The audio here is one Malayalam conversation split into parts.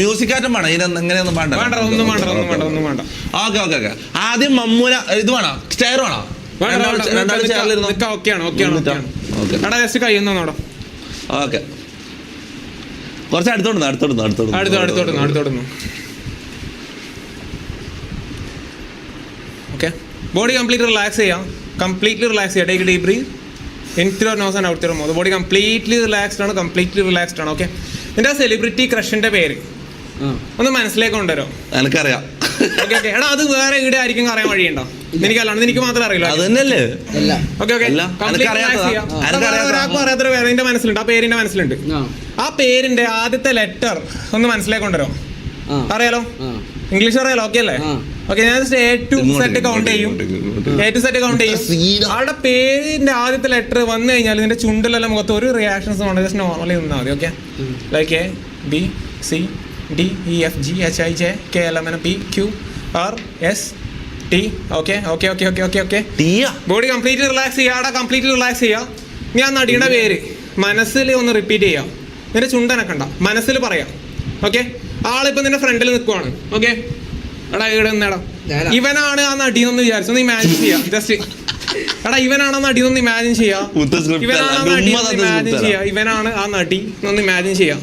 മ്യൂസിക് ആറ്റം വേണം. ഇതിന് എങ്ങനെയൊന്നും വേണ്ട. വേണ്ട ഒന്നും വേണ്ട ഒന്നും വേണ്ട ഒന്നും വേണ്ട. ഓക്കെ ഓക്കെ ഓക്കെ ആദ്യം മമ്മൂന ഇത് വേണോ? സ്റ്റെയർ വേണോ? ഓക്കെ. കുറച്ച് അടുത്തോട്ട് അടുത്തോട്ട് അടുത്തോട്ട് അടുത്തോട്ട് അടുത്തോട്ടുന്നു ഓക്കെ. ബോഡി കംപ്ലീറ്റ് റിലാക്സ് ചെയ്യാം. കംപ്ലീറ്റ്ലി റിലാക്സ് ചെയ്യാം. Take deep breath in through nose and out through body completely relaxed ആണ് കംപ്ലീറ്റ്ലി റിലാക്സ്ഡ് ആണ് ഓക്കെ. എന്റെ സെലിബ്രിറ്റി ക്രഷിന്റെ പേര്? ഒന്ന് മനസ്സിലേക്ക് കൊണ്ടുവരോ? എനിക്കറിയാം. Okay okay. എടാ അത് വേറെ ഇവിടെ ആയിരിക്കും അറിയാൻ വഴിയുണ്ടോ? എനിക്കല്ലാണ്ട് എനിക്ക് മാത്രം അറിയില്ല. അത് തന്നെയല്ലേ? Okay okay? ഒരാൾക്ക് അറിയാത്തൊരു മനസ്സിലുണ്ട്. ആ പേരിന്റെ മനസ്സിലുണ്ട്. ആ. പേരിന്റെ ആദ്യത്തെ ലെറ്റർ ഒന്ന് മനസ്സിലേക്ക് കൊണ്ടുവരോ? അറിയാലോ? ഇംഗ്ലീഷ് അറിയാലോ? ഓക്കെ അല്ലേ. ഓക്കെ ഞാൻ എ ടു സെറ്റ് കൗണ്ട് ചെയ്യും. എ ടു സെറ്റ് കൗണ്ട് ചെയ്യും. അവിടെ ആളുടെ പേരിന്റെ ആദ്യത്തെ ലെറ്റർ വന്നു കഴിഞ്ഞാൽ ഇതിന്റെ ചുണ്ടിലെല്ലാം മുഖത്ത് ഒരു റിയാക്ഷൻസ് വേണ്ട. ജസ്റ്റ് നോർമലി നിന്നാൽ മതി okay like A B C D E F G H I J K L M N P Q R S T okay okay okay okay okay okay body complete relax ചെയ്യുക അവിടെ കംപ്ലീറ്റ് റിലാക്സ് ചെയ്യുക. ഞാൻ നടിയുടെ പേര് മനസ്സിൽ ഒന്ന് റിപ്പീറ്റ് ചെയ്യാം നിന്റെ ചുണ്ടനക്കണ്ട മനസ്സിൽ പറയാം. ഓക്കെ ആളിപ്പോ നിന്റെ ഫ്രണ്ടിൽ നിൽക്കുവാണ് ഓക്കെ എടാ ഇവിടെ നിന്നെടാ. ഇവനാണ് ആ നടിയെന്ന് വിചാരിച്ചു ഒന്ന് ഇമാജിൻ ചെയ്യാം. ജസ്റ്റ് എടാ ഇവനാണ് ആ നടി എന്ന് ഇമാജിൻ ചെയ്യാം. ഇവനാണ് ആ നടി ഇമാജിൻ ചെയ്യാം. ഇവനാണ് ആ നടി ഒന്ന് ഇമാജിൻ ചെയ്യാം.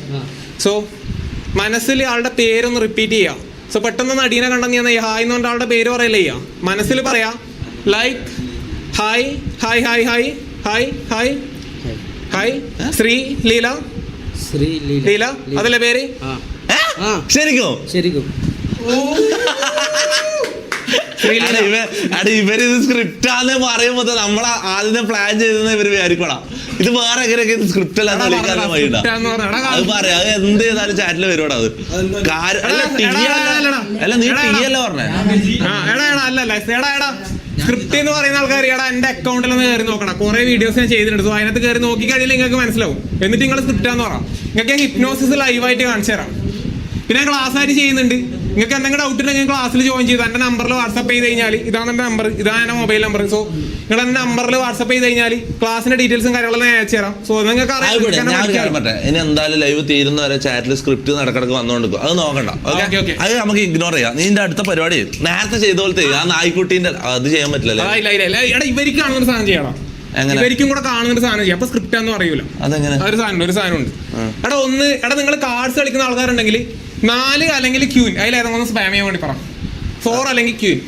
സോ മനസ്സിൽ ആളുടെ പേരൊന്ന് റിപ്പീറ്റ് ചെയ്യാം. സോ പെട്ടെന്ന് നടീനെ കണ്ടെന്ന് ഞാൻ ഹായ് എന്ന് പറഞ്ഞ ആളുടെ പേര് പറയല്ലേ ചെയ്യാം. മനസ്സിൽ പറയാ like hi hi hi hi hi hi hi Sree Leela. Sree Leela. Leela അതല്ലേ പേര്? ശരിക്കും? ശരിക്കും. അട ഇവരിത് സ്ക്രിപ്റ്റ് ആന്ന് പറയുമ്പോ നമ്മൾ ആദ്യം പ്ലാൻ ചെയ്തെന്ന് ഇവർ വിചാരിക്കണം ഇത് വേറെ എങ്ങനെയൊക്കെ ഇത് സ്ക്രിപ്റ്റ് അല്ലാന്ന് വിളിക്കാൻ അത് പറയാം അത് എന്ത് ചെയ്താലും ചാറ്റിൽ വരുവാടാ അത്. അല്ല, ടീ അല്ല. നീ ടീ അല്ല പറഞ്ഞേ. ആ എടാ എടാ അല്ല അല്ല എടാ എടാ. സ്ക്രിപ്റ്റ് എന്ന് പറയുന്ന ആൾക്കാർ എടാ എന്റെ അക്കൗണ്ടിൽ ഒന്ന് കയറി നോക്കണം. കുറെ വീഡിയോസ് ഞാൻ ചെയ്തിട്ടുണ്ട്. സോ അതിനകത്ത് കയറി നോക്കി കഴിഞ്ഞാൽ നിങ്ങൾക്ക് മനസ്സിലാവും. എന്നിട്ട് നിങ്ങൾ സ്ക്രിപ്റ്റ് ആണെന്ന് പറയാം നിങ്ങൾക്ക് ഹിപ്നോസിസ് ലൈവായിട്ട് കാണിച്ചു തരാം. പിന്നെ ക്ലാസ് ആയിട്ട് ചെയ്യുന്നുണ്ട്. നിങ്ങൾക്ക് എന്തെങ്കിലും ഡൗട്ട് ഉണ്ടെങ്കിൽ ക്ലാസ്സിൽ ജോയിൻ ചെയ്ത്. എന്റെ നമ്പറിൽ വാട്സ്ആപ്പ് ചെയ്ത് കഴിഞ്ഞാൽ ഇതാണ് എന്റെ നമ്പർ ഇതാണ് എന്റെ മൊബൈൽ നമ്പർ സോ നിങ്ങൾ എന്റെ നമ്പറിൽ വാട്സ്ആപ്പ് ചെയ്ത് കഴിഞ്ഞാൽ ക്ലാസ്സിന്റെ ഡീറ്റെയിൽസും കാര്യങ്ങളും ഞാൻ അയച്ചു തരാം. സോ നിങ്ങൾക്ക് അറിയാം. എന്നെ ഇനി എന്തായാലും ലൈവ് തീരുന്ന വരെ ചാറ്റിൽ സ്ക്രിപ്റ്റ് നടക്കിടക്ക് വന്നുകൊണ്ട് അത് നോക്കണ്ട. അത് നമുക്ക് ഇഗ്നോർ ചെയ്യാം. നീ അടുത്ത പരിപാടി. നേരത്തെ ചെയ്ത പോലത്തെ ആ നായ്ക്കുട്ടീന്റെ അത് ചെയ്യാൻ പറ്റില്ലല്ലേ? ആ, ഇല്ല ഇല്ല ഇല്ല. എടാ ഇവർക്ക് കാണുന്ന ഒരു സാധനം ചെയ്യണം? ഇവർക്കും കൂടെ കാണുന്ന ഒരു സാധനം ചെയ്യാം അപ്പൊ സ്ക്രിപ്റ്റ് ആണെന്ന് പറയൂല? ഒരു സാധനം ഒരു സാധനം ഉണ്ട്. എടാ ഒന്ന് എടാ നിങ്ങൾ കാർഡ്സ് കളിക്കുന്ന ആൾക്കാരുണ്ടെങ്കിൽ നാല് അല്ലെങ്കിൽ ക്യൂൻ അതിൽ ഏതെങ്കിലും സ്പാം ചെയ്യാൻ വേണ്ടി പറ. ഫോർ അല്ലെങ്കിൽ ക്യൂൻ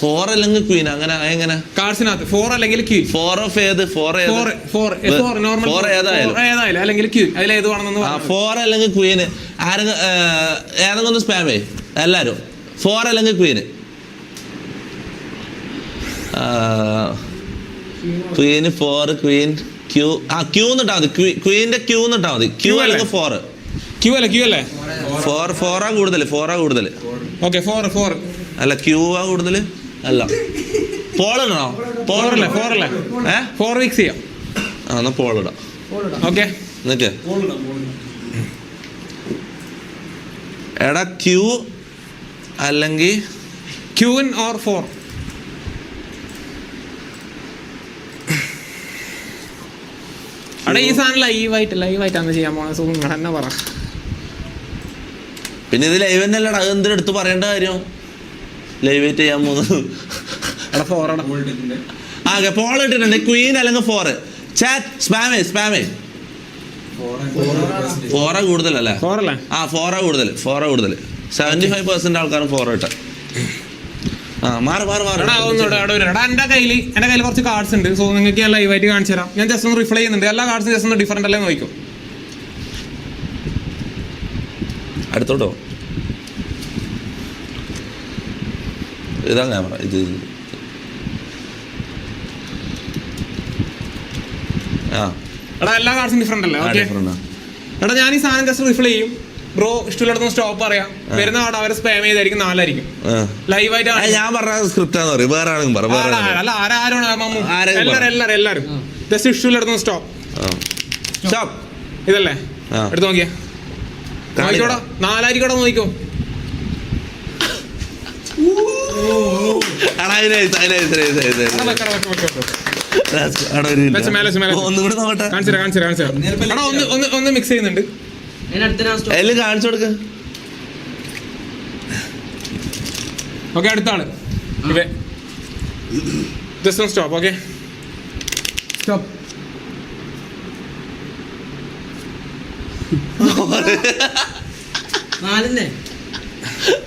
ഫോർ അല്ലെങ്കിൽ ക്വീൻ ക്വീൻ അങ്ങനെ എങ്ങനെ കാർഡ്സിനകത്ത് ഫോർ അല്ലെങ്കിൽ ക്വീൻ ഫോർ ഓഫ് ഏത്? ഫോർ ഏത്? Four four four normal four ഏതായാലും. ഏതായാലും. അല്ലെങ്കിൽ ക്വീൻ അതിൽ ഏത് വേണമെന്ന് ആ പറഞ്ഞു. ഫോർ അല്ലെങ്കിൽ ക്വീൻ ആരെങ്കിലും ഏതെങ്കിലും ഒന്ന് സ്പാം ചെയ്യും. എല്ലാരും. ഫോർ അല്ലെങ്കിൽ queen queen four queen Q ആ ക്യൂ എന്നിട്ടാ മതി. ക്വീന്റെ ക്യൂ എന്നിട്ടാ മതി. ക്യൂ? അല്ലെങ്കിൽ ഫോർ ക്യൂ അല്ലേ? ക്യൂ അല്ലേ? ഫോർ ഫോറാ കൂടുതൽ ഫോറാ കൂടുതൽ. ഓക്കെ ഫോർ ഫോർ അല്ല ക്യൂ ആ കൂടുതൽ? അല്ല. പോൾ ഫോർ അല്ലേ? ഫോർ അല്ലേ? ഏ? ഫോർ വീക്സ് ചെയ്യാം. ആ എന്നാ പോൾ ഇടാം. ഓക്കെ എന്നിട്ട്? എടാ ക്യൂ അല്ലെങ്കിൽ ക്യൂൻ ഓർ ഫോർ എടാ ഈ സാധനം ലൈവായിട്ട് ലൈവായിട്ടാണ് ചെയ്യാൻ പോകുന്നത് സോ നിങ്ങൾ തന്നെ പറ. പിന്നെ ഇത് ലൈവ് തന്നെ അല്ലടാ അത് എന്തിനാ എടുത്ത് പറയേണ്ട കാര്യം? ലൈവ് ചെയ്യാൻ പോകുന്നത് ഫോർ എടാ. ആ ഓക്കെ പോൾ ഇട്ടിട്ടുണ്ട്. ക്വീൻ അല്ലെങ്കിൽ ഫോർ ചാറ്റ് സ്പാമേ സ്പാമേ ഫോറ കൂടുതലല്ലേ? ആ ഫോറ കൂടുതൽ ഫോറ കൂടുതൽ. സെവന്റി ഫൈവ് പെർസെന്റ് ആൾക്കാരും ഫോർ ഇട്ട. എന്റെ കയ്യിൽ എന്റെ കയ്യിൽ കുറച്ച് കാർഡ്സ് ഉണ്ട്. സോ നിങ്ങൾക്ക് ഞാൻ ലൈവായിട്ട് കാണിച്ചു തരാം. ഞാൻ ജസ്റ്റ് ഒന്ന് റിഫ്ലൈ ചെയ്യുന്നുണ്ട്. എല്ലാ കാർഡ്സും ജസ്റ്റ് ഒന്ന് ഡിഫറെന്റ് അല്ലേ നോക്കും അടുത്തോട്ടോ. ഇതാ ക്യാമറ ഇത് ഇത്. ആ. എടാ എല്ലാ കാർഡ്സും ഡിഫറെന്റ് അല്ലേ? ഓക്കെ എടാ ഞാൻ ഈ സാധനം ജസ്റ്റ് റിഫ്ലൈ ചെയ്യും. ബ്രോ ഇഷ്ടമില്ലാത്ത സ്റ്റോപ്പ് പറയാം. വരുന്ന ആട് അവരെ സ്പാം ചെയ്തായിരിക്കും നാലായിരിക്കും. ലൈവ് ലൈവായിട്ട് ഞാൻ പറഞ്ഞ സ്ക്രിപ്റ്റ് പറയും. വേറെ ആണെങ്കിലും പറ വേറെ അല്ല എല്ലാരും എല്ലാരും എല്ലാരും. ജസ്റ്റ് ഇഷ്ടമില്ലാത്ത സ്റ്റോപ്പ് സ്റ്റോപ്പ് ഇതല്ലേ? എടുത്തു നോക്കിയേ. നോക്കിക്കോടാ. നാലായിരിക്കോടാ നോക്കിക്കോ. ഒന്ന് മിക്സ് ചെയ്യുന്നുണ്ട്. എല്ലാം കാണിച്ചു കൊടുക്ക. ഓക്കെ അടുത്താണ് just stop okay. Stop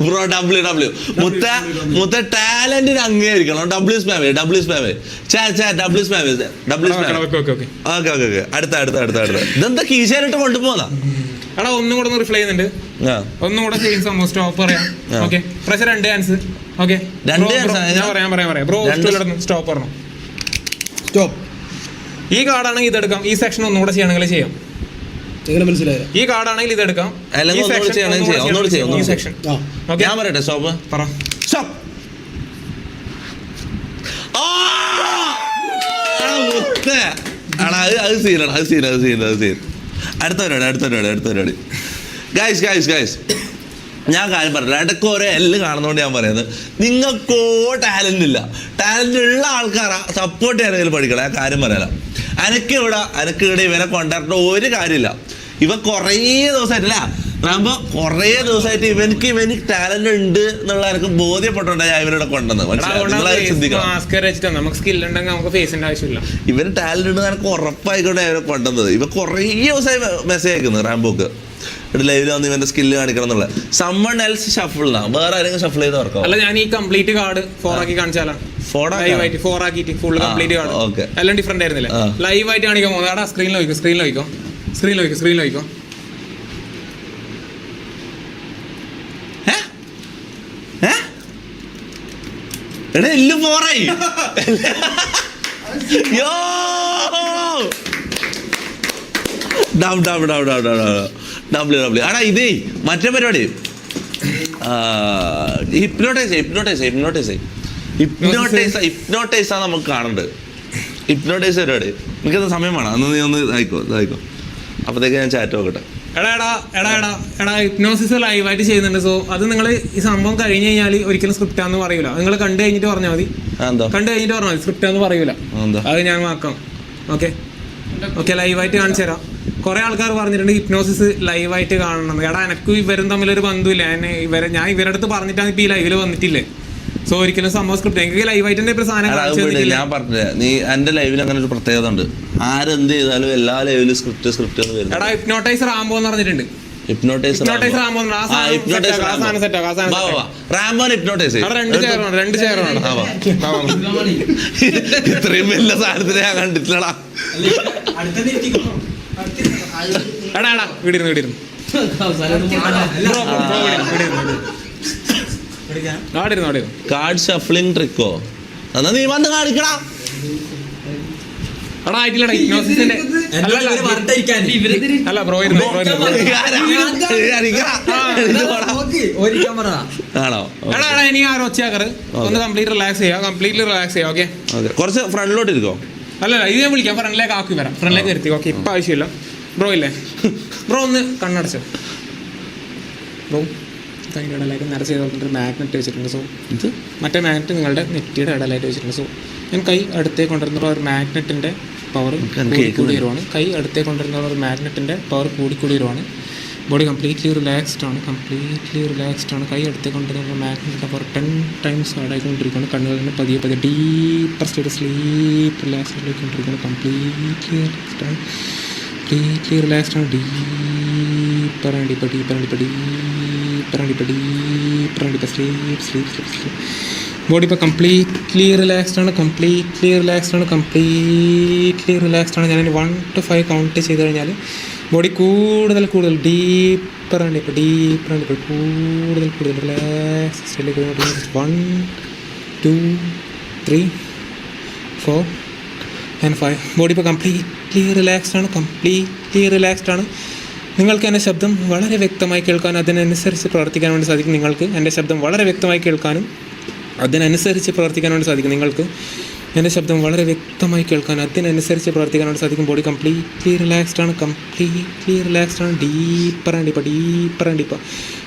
bro W W മുത്ത മുത്ത ടാലന്റിന് അംഗീകരിക്കണം. ഡബ്ല്യു സ്പാമേ ഡബ്ല്യു സ്പാമേ ചാ ചാ ഡബ്ല്യു സ്പാമേ W സ്പാമേ okay okay okay. Okay okay okay. അടുത്ത അടുത്ത അടുത്ത അടുത്ത. ഇതെന്താ കീശാനിട്ട് കൊണ്ടുപോകുന്ന എടാ ഒന്നും കൂടെ ഒന്ന് റിപ്ലൈ ചെയ്യുന്നുണ്ട്. ആ. ഒന്നും കൂടെ ചെയ്യും സംഭവം സ്റ്റോപ്പ് പറയാം. ഓക്കെ പ്രഷർ രണ്ട് ചാൻസ് ഓക്കെ രണ്ട് chance ഞാൻ പറയാം പറയാം പറയാം. ബ്രോ സ്റ്റോപ്പ് പറഞ്ഞു സ്റ്റോപ്പ് ഈ കാർഡാണെങ്കിൽ ഇതെടുക്കാം ഈ സെക്ഷൻ ഒന്നും കൂടെ ചെയ്യണമെങ്കിൽ ചെയ്യാം. ഈ കാർഡാണെങ്കിൽ ഇതെടുക്കാം അല്ലെങ്കിൽ ഈ സെക്ഷൻ ഞാൻ പറയട്ടെ സ്റ്റോപ്പ് പറ. സ്റ്റോപ്പ് അത് സീനാണ് അത് സീൻ അത് സീൻ അത് സീൻ അടുത്ത പരിപാടി അടുത്ത പരിപാടി അടുത്ത പരിപാടി ഗൈസ് ഗൈസ് ഗൈസ് ഞാൻ കാര്യം പറഞ്ഞില്ല. ഇടയ്ക്ക് ഓരോ എല്ലാം കാണുന്നതുകൊണ്ട് ഞാൻ പറയുന്നത്. നിങ്ങൾക്കോ ടാലന്റ് ഇല്ല. ടാലന്റ് ഉള്ള ആൾക്കാരാ സപ്പോർട്ട് ചെയ്യാനെങ്കിലും പഠിക്കണം. ഞാൻ കാര്യം പറയാല. എനിക്കിവിടെ എനിക്കിവിടെ ഇവരെ കൊണ്ടുവരേണ്ട ഒരു കാര്യമില്ല. ഇവ കുറേ ദിവസമായിട്ടില്ല റാമ്പോ കുറേ ദിവസമായിട്ട് ഇവനിക്ക് ഇവനിക്ക് ടാലന്റ് ഉണ്ട് എന്നുള്ള എനിക്ക് ബോധ്യപ്പെട്ടുണ്ടാ ഞാൻ ഇവരുടെ കൊണ്ടുവന്നത്? മാസ്ക് വെച്ചിട്ട് നമുക്ക് സ്കിൽ ഉണ്ടെങ്കിൽ നമുക്ക് ഫേസിന്റെ ആവശ്യമില്ല. ഇവന് ടാലന്റ് ഉണ്ട് എനിക്ക് ഉറപ്പായിക്കോട്ടെ അവരെ കൊണ്ടുവന്നത്. ഇവ കുറേ ദിവസമായി മെസ്സേജ് അയക്കുന്നു റാംബോക്ക്. ലൈവിൽ വന്ന് ഇവന്റെ സ്കില്ല് കാണിക്കണം എന്നുള്ള സമ്മൺ എൽസ് ഷഫിൾ വേറെ ആരെങ്കിലും ഷഫിൾ ചെയ്ത് ഓർക്കാം അല്ല ഞാൻ ഈ കംപ്ലീറ്റ് കാർഡ് ഫോർ ആക്കി കാണിച്ചാലോ. Four ആക്കാനോ? ലൈവ് ഫോർ ആക്കിയിട്ട് ഫുൾ കംപ്ലീറ്റ് കാർഡ്. എല്ലാം ഡിഫറെന്റ് ആയിരുന്നില്ലേ? ലൈവായിട്ട് കാണിക്കാൻ പോകുന്നത്. സ്ക്രീനിൽ നോക്കിക്കോ സ്ക്രീനിൽ നോക്കിക്കോ സ്ക്രീനിൽ നോക്കിക്കോ സ്ക്രീനിൽ നോക്കിക്കോ ഏ? ഏ? എടാ എല്ല് പോറായി. യോ! ഡബ് ഡബ് ഡബ് ഡബ് ഡബ് ഡബ്ല്യു ഡബ്ല്യു ആടാ ഇതേ മറ്റേ പരിപാടി. Hypnotise hypnotise hypnotise hypnotise hypnotise ആണ് നമുക്ക് കാണേണ്ടത് ഹിപ്നോട്ടൈസ് പരിപാടി. എനിക്കത് സമയം വേണം. അന്ന് നീ ഒന്ന് ഇതായിക്കോ ഇതായിക്കോ. അപ്പോഴത്തേക്ക് ഞാൻ ചാറ്റ് നോക്കട്ടെ. എടാ എടാ എടാ എടാ എടാ ഹിപ്നോസിസ് ലൈവായിട്ട് ചെയ്യുന്നുണ്ട്. സോ അത് നിങ്ങൾ ഈ സംഭവം കഴിഞ്ഞ് കഴിഞ്ഞാൽ ഒരിക്കലും സ്ക്രിപ്റ്റ് ആണെന്ന് പറയൂല. നിങ്ങൾ കണ്ടു കഴിഞ്ഞിട്ട് പറഞ്ഞാൽ മതി. കണ്ടു കഴിഞ്ഞിട്ട് പറഞ്ഞാൽ മതി. സ്ക്രിപ്റ്റ് ആണെന്ന് പറയൂല. അത് ഞാൻ ആക്കാം ഓക്കെ ഓക്കെ ലൈവായിട്ട് കാണിച്ചു തരാം. കുറെ ആൾക്കാർ പറഞ്ഞിട്ടുണ്ട് ഹിപ്നോസിസ് ലൈവായിട്ട് കാണണം എടാ എനക്കും ഇവരും തമ്മിലൊരു ബന്ധമില്ല ഞാൻ ഇവരെ ഞാൻ ഇവരുടെ അടുത്ത് പറഞ്ഞിട്ടാണ് ഇപ്പൊ ഈ ലൈവിൽ വന്നിട്ടില്ലേ? സോ ഒരിക്കലും സംഭവം സ്ക്രിപ്റ്റ് എനിക്ക് ലൈവായിട്ട് തന്നെ സാധനം കാണിച്ചു. തന്നിട്ടില്ല. ഞാൻ പറഞ്ഞില്ല നീ എന്റെ ലൈവിൽ അങ്ങനെ ഒരു പ്രത്യേകത ഉണ്ട് ആരെന്ത് ചെയ്താലും എല്ലാ ലൈവിലും സ്ക്രിപ്റ്റ് സ്ക്രിപ്റ്റ് എന്ന് വരുന്നത്. എടാ ഹിപ്നോട്ടൈസർ ആകുമ്പോ എന്ന് പറഞ്ഞിട്ടുണ്ട്. ആ സാധനം set ആക്കാം, ആ സാധനം set ആക്കാം, ആ സാധനം set ആക്കാം. റാംബോൻ ഹിപ്നോട്ടൈസ് അവിടെ രണ്ട് രണ്ട്. ഇത്രയും വലിയ സാധനത്തിനെ ഞാൻ കണ്ടിട്ടില്ലടാ. എടാ എടാ വീടിരുന്നു വീടിരുന്നു. ബ്രോ ബ്രോ ബ്രോ വീടിരുന്നു വീടിരുന്നു ആടിരുന്നു ആടിരുന്നു കാർഡ് ഷഫ്ലിംഗ് ട്രിക്കോ എന്നാ നീ വന്ന് കാണിക്കടാ. അല്ല ബ്രോ ആണോ? ഇനി ഒച്ചയാക്കറ്? ഒന്ന് കംപ്ലീറ്റ് റിലാക്സ് ചെയ്യാം കംപ്ലീറ്റ്ലി റിലാക്സ് ചെയ്യാം ഓക്കെ ഓക്കെ. കുറച്ച് ഫ്രണ്ടിലോട്ട് ഇരിക്കോ? അല്ലല്ല ഇത് ഞാൻ വിളിക്കാം ഫ്രണ്ടിലേക്ക് ആക്കി വരാം. ഫ്രണ്ടിലേക്ക് നിർത്തി ഓക്കെ ഇപ്പം ആവശ്യമില്ല. ബ്രോ ഇല്ലേ? ബ്രോ ഒന്ന് കണ്ണടച്ചോ. ബ്രോ അതിന്റെ ഇടയിലായിട്ട് നിറച്ച് ചെയ്തിട്ടുണ്ട് മാഗ്നറ്റ് വെച്ചിട്ടുണ്ട്. സോ ഇത് മറ്റേ മാഗ്നറ്റ് നിങ്ങളുടെ നെറ്റിയുടെ ഇടയിലായിട്ട് വെച്ചിട്ടുണ്ട്. സോ ഞാൻ കൈ അടുത്തേക്ക് കൊണ്ടുവരുന്ന ഒരു മാഗ്നറ്റിന്റെ പവർ കൂടി. വരുവാണ്. കൈ അടുത്തേക്ക് കൊണ്ടുവരുന്ന ഒരു മാഗ്നറ്റിന്റെ പവർ കൂടി കൂടി വരുവാണ്. ബോഡി കംപ്ലീറ്റ്ലി റിലാക്സ്ഡ് ആണ്. കംപ്ലീറ്റ്ലി റിലാക്സ്ഡ് ആണ്. കൈ അടുത്തേ കൊണ്ടുവരുന്ന മാഗ്നറ്റിന്റെ പവർ ടെൻ ടൈംസ് ആടായിക്കൊണ്ടിരിക്കുകയാണ് കണ്ണുകൾ തന്നെ പതിയെ പതിയെ ഡീപ്പർ സ്റ്റേറ്റ് സ്ലീപ്പ് റിലാക്സ്ഡിലേക്കൊണ്ടിരിക്കുകയാണ് കംപ്ലീറ്റ്ലി റിലാക്സ്ഡ് ആണ്. കംപ്ലീറ്റ്ലി റിലാക്സ്ഡ് ആണ്. Deeper and deeper deeper and deeper deeper deeper and sleep sleep body ഇപ്പോൾ കംപ്ലീറ്റ്ലി റിലാക്സ്ഡ് ആണ് കംപ്ലീറ്റ്ലി റിലാക്സ്ഡ് ആണ് കംപ്ലീറ്റ്ലി റിലാക്സ്ഡ് ആണ്. ഞാൻ വൺ ടു ഫൈവ് കൗണ്ട് ചെയ്ത് കഴിഞ്ഞാൽ ബോഡി കൂടുതൽ കൂടുതൽ ഡീപ്പർ ആണ് ഇപ്പോൾ ഡീപ്പർ ആണ് ഇപ്പോൾ കൂടുതൽ കൂടുതൽ relax one two three four and five body ഇപ്പോൾ കംപ്ലീറ്റ്ലി റിലാക്സ്ഡ് ആണ് കംപ്ലീറ്റ്ലി റിലാക്സ്ഡ് ആണ്. നിങ്ങൾക്ക് എന്റെ ശബ്ദം വളരെ വ്യക്തമായി കേൾക്കാനും അതിനനുസരിച്ച് പ്രവർത്തിക്കാൻ വേണ്ടി സാധിക്കും. നിങ്ങൾക്ക് എന്റെ ശബ്ദം വളരെ വ്യക്തമായി കേൾക്കാനും അതിനനുസരിച്ച് പ്രവർത്തിക്കാൻ വേണ്ടി സാധിക്കും. നിങ്ങൾക്ക് എന്റെ ശബ്ദം വളരെ വ്യക്തമായി കേൾക്കാൻ അതിനനുസരിച്ച് പ്രവർത്തിക്കാൻ വേണ്ടി സാധിക്കും. ബോഡി കംപ്ലീറ്റ്ലി റിലാക്സ്ഡ് ആണ്. കംപ്ലീറ്റ്ലി റിലാക്സ്ഡ് ആണ്. ഡീപ്പർ ആൻഡ് ഇപ്പോൾ ഡീപ്പർ ആൻഡ് ഇപ്പോൾ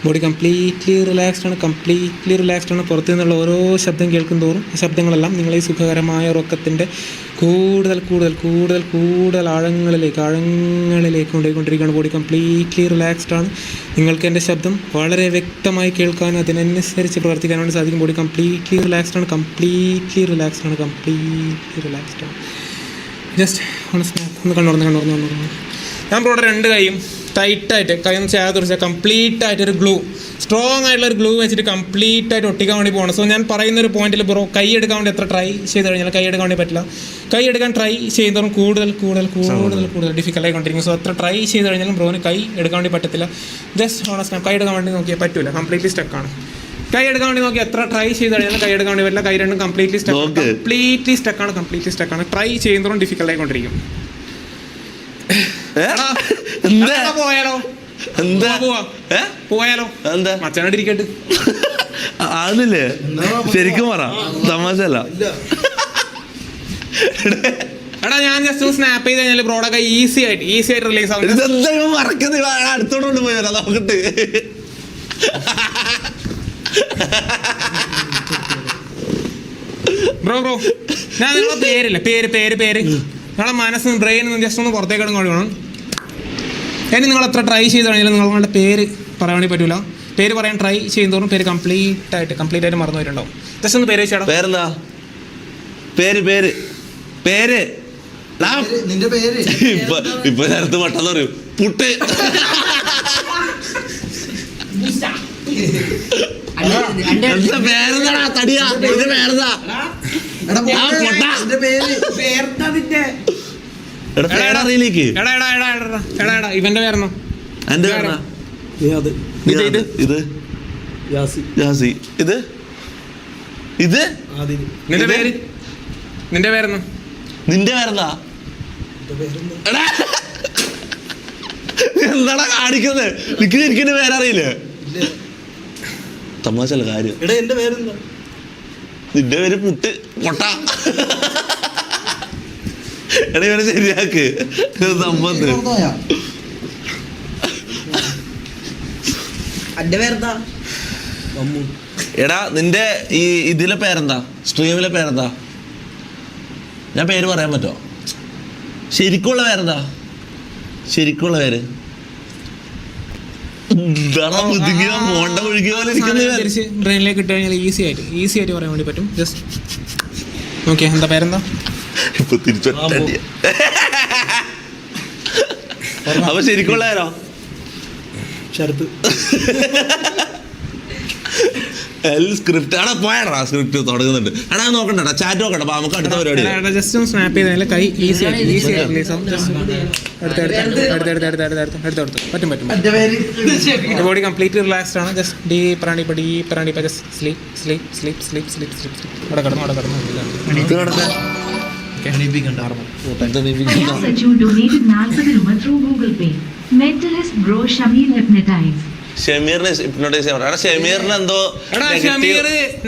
ബോഡി കംപ്ലീറ്റ്ലി റിലാക്സ്ഡ് ആണ്. കംപ്ലീറ്റ്ലി റിലാക്സ്ഡ് ആണ്. പുറത്തു നിന്നുള്ള ഓരോ ശബ്ദം കേൾക്കും തോറും ശബ്ദങ്ങളെല്ലാം നിങ്ങളെ സുഖകരമായ ഉറക്കത്തിന്റെ കൂടുതൽ കൂടുതൽ കൂടുതൽ കൂടുതൽ ആഴങ്ങളിലേക്ക് ആഴങ്ങളിലേക്ക് കൊണ്ടുപോയിക്കൊണ്ടിരിക്കുകയാണ് ബോഡി കംപ്ലീറ്റ്ലി റിലാക്സ്ഡ് ആണ്. നിങ്ങൾക്ക് എന്റെ ശബ്ദം വളരെ വ്യക്തമായി കേൾക്കാൻ അതിനനുസരിച്ച് പ്രവർത്തിക്കാൻ വേണ്ടി സാധിക്കും. ബോഡി കംപ്ലീറ്റ്ലി റിലാക്സ്ഡ് ആണ്. കംപ്ലീറ്റ്ലി റിലാക്സ്ഡ് ആണ്. കംപ്ലീറ്റ്ലി റിലാക്സ്ഡ് ആണ്. ജസ്റ്റ് ഒന്ന് ഒന്ന് കണ്ണുറന്ന് കണ്ണുറന്ന് കണ്ണുറന്ന്. ഞാൻ ബ്രോയുടെ രണ്ട് കൈയും ടൈറ്റായിട്ട് കൈ ഒന്ന് ചേർത്ത് പിടിച്ചാൽ കംപ്ലീറ്റ് ആയിട്ട് ഒരു ഗ്ലൂ സ്ട്രോങ് ആയിട്ടുള്ള ഒരു ഗ്ലൂ വെച്ചിട്ട് കംപ്ലീറ്റ് ആയിട്ട് ഒട്ടിക്കാൻ വേണ്ടി പോകണം. സോ ഞാൻ പറയുന്ന ഒരു പോയിന്റിൽ ബ്രോ കൈ എടുക്കാൻ വേണ്ടി എത്ര ട്രൈ ചെയ്ത് കഴിഞ്ഞാൽ കൈ എടുക്കാൻ വേണ്ടി പറ്റില്ല. കൈ എടുക്കാൻ ട്രൈ ചെയ്യുന്നതും കൂടുതൽ കൂടുതൽ കൂടുതൽ കൂടുതൽ ഡിഫിക്കൽട്ടായി ആയിക്കൊണ്ടിരിക്കും. സോ എത്ര ട്രൈ ചെയ്ത് കഴിഞ്ഞാലും ബ്രോന് കൈ എടുക്കാൻ വേണ്ടി പറ്റത്തില്ല. ജസ്റ്റ് ഓണസ്റ്റ് കൈ എടുക്കാൻ വേണ്ടി നോക്കിയാൽ പറ്റില്ല കംപ്ലീറ്റ്ലി സ്റ്റക്കാണ് കൈ എടുക്കാൻ വേണ്ടി നോക്കി എത്ര ട്രൈ ചെയ്ത് കഴിഞ്ഞാലും കൈ എടുക്കാൻ വേണ്ടി പറ്റില്ല. കൈ രണ്ടും കംപ്ലീറ്റ്ലി സ്റ്റക്ക്. കംപ്ലീറ്റ്ലി സ്റ്റക്കാണ് കംപ്ലീറ്റ്ലി സ്റ്റക്കാണ് ട്രൈ ചെയ്യുന്നതും ഡിഫിക്കൽട്ടായി? എടാ, എന്താ? പോയാലോ? എന്താ. പോയാലോ? എന്താ? മച്ചാനോട് ഇരിക്കട്ട്. ആണില്ലേ ശരിക്കും പറ. തമാശല്ല എടാ. ഞാൻ ജസ്റ്റ് സ്നാപ്പ് ചെയ്ത് കഴിഞ്ഞാൽ പ്രോഡക്റ്റ് ഈസി ആയിട്ട് ഈസി ആയിട്ട് റിലീസ് ആവും ഇതെന്താ ഇവൻ മറക്കുന്നത് അടുത്തോട്ട് പോയി വരാം നോക്കട്ട് ബ്രോ ബ്രോ. ഞാൻ നിങ്ങളെ പേരില്ല. പേര് പേര് പേര്. നിങ്ങളെ മനസ്സ് ബ്രെയിൻ ജസ്റ്റ് ഒന്ന് പുറത്തേക്ക് കഴിയണം ഇനി നിങ്ങൾ എത്ര ട്രൈ ചെയ്താണെങ്കിലും നിങ്ങൾ നിങ്ങളുടെ പേര് പറയാൻ വേണ്ടി പറ്റൂല. പേര് പറയാൻ ട്രൈ ചെയ്യുന്നതോറും പേര് കംപ്ലീറ്റ് ആയിട്ട് കംപ്ലീറ്റ് ആയിട്ട് മറന്നു വരുന്നുണ്ടാവും ജസ്റ്റ് ഒന്ന് പേര് വെച്ചാടാ. പേരെന്താ? പേര് പേര്. പേര്. ലാ. നിന്റെ പേര്. ഇപ്പൊ ഇപ്പൊ നേരത്തെ പെട്ടെന്ന് പറയും. പുട്ട്. എന്താ പേരെന്താടാ? തടിയാ. നിന്റെ പേരെന്താ? ഇവന്റെ നിന്റെ പേര്? നിന്റെ നിന്റെ പേരെന്താ എന്താടാ കാണിക്കുന്നത് നിക്ക് പേരറിയില്ലേ? തമാശല്ല കാര്യം. എടാ എന്റെ പേരെന്താ നിന്റെ പേര് പുട്ട് പൊട്ട. എടാ ഇവനെ ശരിയാക്ക്. മമ്മൂ. എടാ നിന്റെ ഈ ഇതിലെ പേരെന്താ? സ്ട്രീമിലെ പേരെന്താ? ഞാൻ പേര് പറയാൻ പറ്റോ ശരിക്കുള്ള പേരെന്താ? ശരിക്കുള്ള പേര്. മോണ്ട ഒഴുകിയോ പോലെ. തിരിച്ച് ബ്രെയിനിലേക്ക് ഇട്ട് കഴിഞ്ഞാൽ ഈസി ആയിട്ട് ഈസി ആയിട്ട് പറയാൻ വേണ്ടി പറ്റും. ജസ്റ്റ് ഓക്കെ എന്താ പേരെന്താ? ഇപ്പൊ തിരിച്ചൊറ്റ അപ്പൊ ശരിക്കുള്ള പേരോ? എൽ സ്ക്രിപ്റ്റ് അവിടെ പോയാടാ സ്ക്രിപ്റ്റ് തുടങ്ങുന്നുണ്ട് എടാ നോക്കണ്ടടാ ചാറ്റ് നോക്കണ്ട അപ്പൊ നമുക്ക് അടുത്ത പരിപാടി ജസ്റ്റ് ഒന്ന് സ്നാപ്പ് ചെയ്താൽ കൈ ഈസി ആയിട്ട് ഈസി ആയിട്ട് റിലീസ് ആവും പറ്റും പറ്റും ബോഡി കംപ്ലീറ്റ് റിലാക്സ്ഡ് ആണ് ജസ്റ്റ് ഡീ പ്രാണി പടി പ്രാണി പ just sleep sleep sleep sleep sleep sleep sleep അവിടെ കിടന്നു അവിടെ കിടന്നു മെന്റലിസ്റ്റ് ബ്രോ ഷമീൽ ഹെപ്നറ്റൈസ് ഷമീറിനെ ഹിപ്നോട്ടൈസ് ചെയ്യാൻ പറയാം. ഷമീറിന് എന്തോ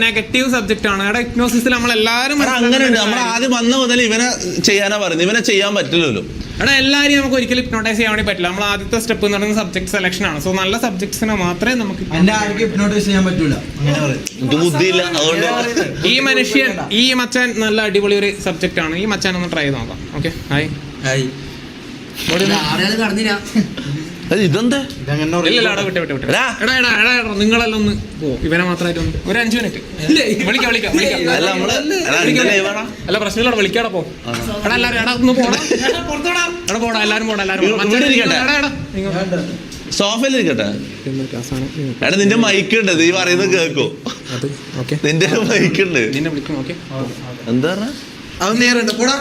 നെഗറ്റീവ് സബ്ജക്റ്റ് ആണ്. എടാ ഇഗ്നോസിസിൽ നമ്മൾ എല്ലാവരും അങ്ങനെ അങ്ങനെയുണ്ട്. നമ്മൾ ആദ്യം വന്ന മുതൽ ഇവനെ ചെയ്യാനാ പറയുന്നത്. ഇവനെ ചെയ്യാൻ പറ്റില്ലല്ലോ. എടാ എല്ലാവരെയും നമുക്ക് ഒരിക്കലും ഇഗ്നോട്ടൈസ് ചെയ്യാൻ വേണ്ടി പറ്റില്ല. നമ്മൾ ആദ്യത്തെ സ്റ്റെപ്പ് എന്ന് പറയുന്നത് സബ്ജക്ട് സെലക്ഷൻ ആണ്. സോ നല്ല സബ്ജക്ട്സിനെ മാത്രമേ നമുക്ക് എന്റെ ആർക്കും ഹിപ്നോട്ടൈസ് ചെയ്യാൻ പറ്റൂല. ബുദ്ധിയില്ല. അതുകൊണ്ട് ഈ മനുഷ്യൻ ഈ മച്ചാൻ നല്ല അടിപൊളി ഒരു സബ്ജക്റ്റ് ആണ്. ഈ മച്ചാൻ ഒന്ന് ട്രൈ ചെയ്ത് നോക്കാം. ഓക്കെ ഹായ് ഹായ് കടന്നില്ല ഇതെന്ത്? ഇവനെ ഒരു മിനിറ്റ്. അല്ല പോ. എടാ ഒന്ന് പോടാ. എടാ പോടാ എല്ലാരും പോടാ എല്ലാരും ഇരിക്കട്ടെ. എടാ നിന്റെ മൈക്ക് ഉണ്ട് നീ പറയുന്നത് കേൾക്കോ നിന്റെ മൈക്ക് ഉണ്ട്. എന്താ പറഞ്ഞ? അവൻ നേരണ്ട് പോടാ.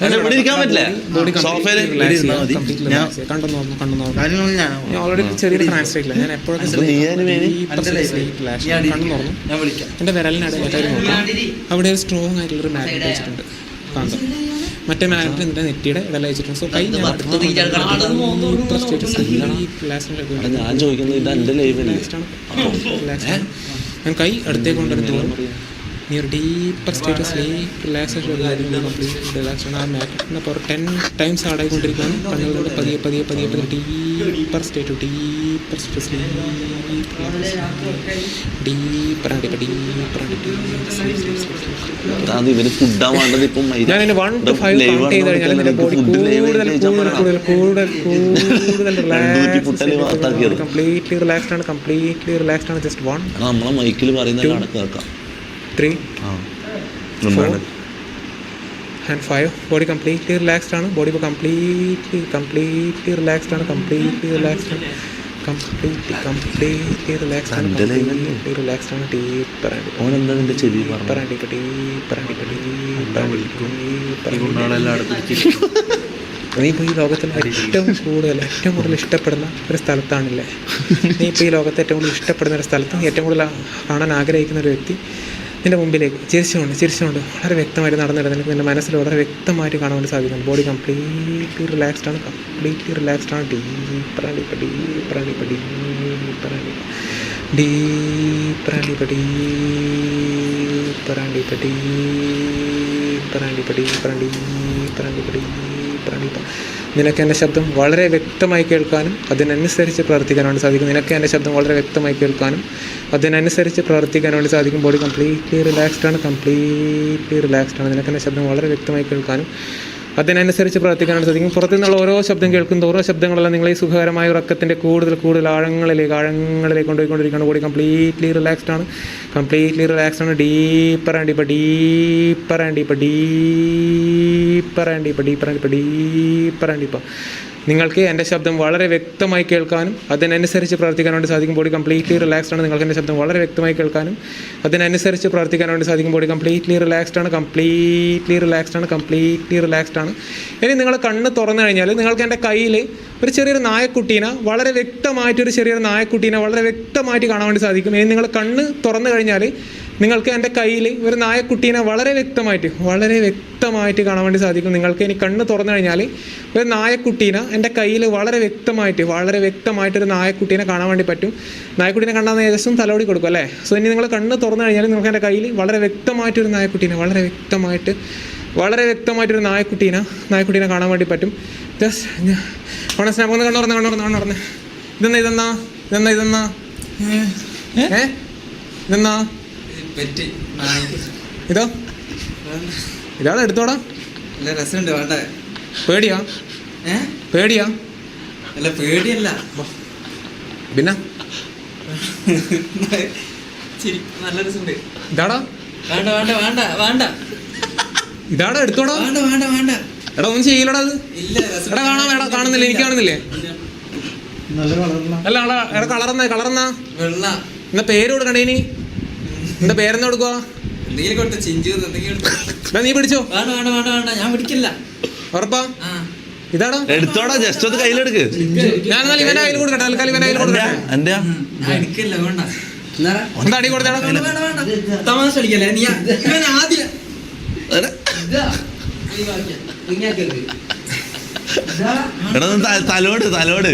ഞാൻ ഇവിടെ ഇരിക്കാൻ പറ്റില്ല. സോഫയിൽ ഞാൻ ഓൾറെഡി ചെറിയ ഞാൻ ഞാൻ വിളിക്കാം. അവിടെ ഒരു സ്ട്രോങ് ആയിട്ടുള്ള മറ്റേ മാഗ്നറ്റ് എന്റെ നെറ്റിയുടെ ഇടയിൽ അയച്ചിട്ടുണ്ട് സോ കൈ ഞാൻ ഞാൻ കൈ അടുത്തേക്ക് കൊണ്ടുവരുന്നു near deeper state sleep relaxation complete relaxation ആ മാറ്റിന് അപ്പോൾ ടെൻ ടൈംസ് ആടായിക്കൊണ്ടിരിക്കുകയാണ് കണ്ണുകളുടെ പതിയെ പതിയെ പതിയെ പതിയെ deeper state deeper state sleep deeper Andi deeper ആണ്ടി അതാണ് ഇവന് ഫുഡാ വേണ്ടത് ഇപ്പം ഞാൻ ഇതിന് വൺ ടു ഫൈവ് കൂടുതൽ കൂടുതൽ. കംപ്ലീറ്റ്ലി റിലാക്സ്ഡ് ആണ് റിലാക്സ്ഡ് ജസ്റ്റ് വൺ നമ്മളെ മൈക്കിൽ പറയുന്ന കേൾക്കാം three four and five body completely relaxed ആണ്. ബോഡി ഇപ്പോൾ കംപ്ലീറ്റ്ലി കംപ്ലീറ്റ്ലി റിലാക്സ്ഡ് ആണ്. കംപ്ലീറ്റ്ലി റിലാക്സ്ഡ് ആണ്. കംപ്ലീറ്റ്ലി കംപ്ലീറ്റ്ലി റിലാക്സ്ഡ് ആണ്. കംപ്ലീറ്റ്ലി റിലാക്സ്ഡ് ആണ്. ഡീപ്പറാണ് ഓൻ എന്താ നിന്റെ ചെവി ഡീപ്പർ ആൻഡ് ഡീപ്പർ ഈ നീ ഇപ്പോൾ ഈ ലോകത്തിൽ ഏറ്റവും കൂടുതൽ ഏറ്റവും കൂടുതൽ ഇഷ്ടപ്പെടുന്ന ഒരു സ്ഥലത്താണല്ലേ? നീ ഇപ്പോൾ ഈ ലോകത്ത് ഏറ്റവും കൂടുതൽ ഇഷ്ടപ്പെടുന്ന ഒരു സ്ഥലത്ത് ഏറ്റവും കൂടുതൽ കാണാൻ ആഗ്രഹിക്കുന്ന ഒരു വ്യക്തി നിന്റെ മുമ്പിലേക്ക് ചിരിച്ചുകൊണ്ട് ചിരിച്ചുകൊണ്ട് വളരെ വ്യക്തമായിട്ട് നടന്നിട്ട് നിനക്ക് നിന്റെ മനസ്സിൽ വളരെ വ്യക്തമായിട്ട് കാണാൻ വേണ്ടി സാധിക്കും ബോഡി കംപ്ലീറ്റ്ലി റിലാക്സ്ഡ് ആണ് കംപ്ലീറ്റ്ലി റിലാക്സ്ഡ് ആണ് ഡീപ്പർ പടി ഡീപ്പർ പടി ആൻഡ് ഡീപ്പർ പടി ആൻഡ് പടി ആൻഡ് പടി ഡീപ്പർ പടി ഡീപ്പർ ഡീപ്പർ ഡീപ്പർ നിനക്ക് എന്റെ ശബ്ദം വളരെ വ്യക്തമായി കേൾക്കാനും അതിനനുസരിച്ച് പ്രവർത്തിക്കാൻ സാധിക്കും. നിനക്ക് എന്റെ ശബ്ദം വളരെ വ്യക്തമായി കേൾക്കാനും അതിനനുസരിച്ച് പ്രവർത്തിക്കാൻ വേണ്ടി സാധിക്കും. ബോഡി കംപ്ലീറ്റ്ലി റിലാക്സ്ഡ് ആണ്. കംപ്ലീറ്റ്ലി റിലാക്സ്ഡ് ആണ്. നിനക്ക് എന്റെ ശബ്ദം വളരെ വ്യക്തമായി കേൾക്കാനും അതിനനുസരിച്ച് പ്രവർത്തിക്കാനായിട്ട് സാധിക്കും. പുറത്തു നിന്നുള്ള ഓരോ ശബ്ദം കേൾക്കുന്ന ഓരോ ശബ്ദങ്ങളെല്ലാം നിങ്ങളെ ഈ സുഖകരമായ ഉറക്കത്തിന്റെ കൂടുതൽ കൂടുതൽ ആഴങ്ങളിലേക്ക് ആഴങ്ങളിലേക്ക് കൊണ്ടുപോയിക്കൊണ്ടിരിക്കുകയാണ്. ബോഡി കംപ്ലീറ്റ്ലി റിലാക്സ്ഡ് ആണ്. കംപ്ലീറ്റ്ലി റിലാക്സ്ഡ് ആണ്. Deeper and deeper deeper and deeper deeper and deeper deeper and deeper deeper and deeper. നിങ്ങൾക്ക് എന്റെ ശബ്ദം വളരെ വ്യക്തമായി കേൾക്കാനും അതിനനുസരിച്ച് പ്രവർത്തിക്കാൻ വേണ്ടി സാധിക്കും. ബോഡി കംപ്ലീറ്റ്ലി റിലാക്സ്ഡ് ആണ്. നിങ്ങൾക്ക് എന്റെ ശബ്ദം വളരെ വ്യക്തമായി കേൾക്കാനും അതിനനുസരിച്ച് പ്രവർത്തിക്കാൻ വേണ്ടി സാധിക്കും. ബോഡി കംപ്ലീറ്റ്ലി റിലാക്സ്ഡ് ആണ്. കംപ്ലീറ്റ്ലി റിലാക്സ്ഡ് ആണ്. കംപ്ലീറ്റ്ലി റിലാക്സ്ഡ് ആണ്. ഇനി നിങ്ങൾ കണ്ണ് തുറന്നു കഴിഞ്ഞാൽ നിങ്ങൾക്ക് എന്റെ കയ്യിൽ ഒരു ചെറിയൊരു നായക്കുട്ടീനെ വളരെ വ്യക്തമായിട്ട് ഒരു ചെറിയൊരു നായക്കുട്ടീനെ വളരെ വ്യക്തമായിട്ട് കാണാൻ വേണ്ടി സാധിക്കും. ഇനി നിങ്ങൾ കണ്ണ് തുറന്നു കഴിഞ്ഞാൽ നിങ്ങൾക്ക് എന്റെ കയ്യിൽ ഒരു നായക്കുട്ടീനെ വളരെ വ്യക്തമായിട്ട് വളരെ വ്യക്തമായിട്ട് കാണാൻ വേണ്ടി സാധിക്കും. നിങ്ങൾക്ക് ഇനി കണ്ണ് തുറന്നു കഴിഞ്ഞാൽ ഒരു നായക്കുട്ടീനെ എന്റെ കയ്യിൽ വളരെ വ്യക്തമായിട്ട് വളരെ വ്യക്തമായിട്ട് ഒരു നായക്കുട്ടീനെ കാണാൻ വേണ്ടി പറ്റും. നായക്കുട്ടീനെ കണ്ടാൽ ഏകദേശം തലോടി കൊടുക്കും അല്ലേ? സോ ഇനി നിങ്ങൾ കണ്ണ് തുറന്നു കഴിഞ്ഞാൽ നിങ്ങൾക്ക് എന്റെ കയ്യിൽ വളരെ വ്യക്തമായിട്ട് ഒരു നായക്കുട്ടീനെ വളരെ വ്യക്തമായിട്ട് വളരെ വ്യക്തമായിട്ടൊരു നായക്കുട്ടീനെ നായക്കുട്ടീനെ കാണാൻ വേണ്ടി പറ്റും. ജസ്റ്റ് ഓണസ് ഞാൻ ഒന്ന് കണ്ണുറന്ന് കണ്ണുറന്ന് കണ്ണുറന്ന് ഇതെന്നാ ഇതെന്നാ ഇതെന്നാ ഇതെന്നാ ഏ? ഇതെന്നാ പെറ്റ് ഇതോ? ഇതാടാ എടുത്തോടാ? നല്ല രസമുണ്ട് വേണ്ട? പേടിയാ? ഏ? പേടിയാ? അല്ല പേടിയല്ല. പിന്നെ? നല്ല രസമുണ്ട്. ഇതാടാ? വേണ്ട വേണ്ട വേണ്ട വേണ്ട. ഇതാടാ എടുത്തോടാ? വേണ്ട വേണ്ട വേണ്ട. എടാ ഒന്നും ചെയ്യില്ലടാ അത്. എടാ കാണാൻ എടാ കാണുന്നില്ല? എനിക്ക് കാണുന്നില്ലേ? അല്ല എടാ കളറന്നാ കളറന്നാ വെള്ള. എന്നാ പേര് കൊടുക്കണ്ടേ ഇനി? എന്താ പേരെന്ന് കൊടുക്കുക എന്തെങ്കിലും കൊടുത്ത ചിഞ്ചു എന്തെങ്കിലും കൊടുത്ത. നീ പിടിച്ചോ? വേണ്ട വേണ്ട വേണ്ട വേണ്ട. ഞാൻ പിടിക്കില്ല. ഉറപ്പാ? ആ. ഇതാടാ എടുത്തോടാ ജസ്റ്റ് ഒന്ന് കയ്യിലെടുക്ക്. ഞാൻ എന്നാൽ ഇവന്റെ കയ്യിൽ കൊടുക്കട്ടെ തൽക്കാലം ഇവന്റെ കയ്യിൽ കൊടുക്കട്ടെ. എടുക്കില്ല വേണ്ട. എന്താ? അടി കൊടുത്തേടാ വേണ്ട വേണ്ട വേണ്ട. തമാശ കളിക്കല്ലേ നീ ഇവൻ ആദ്യം എടാ തലോട് തലോട്.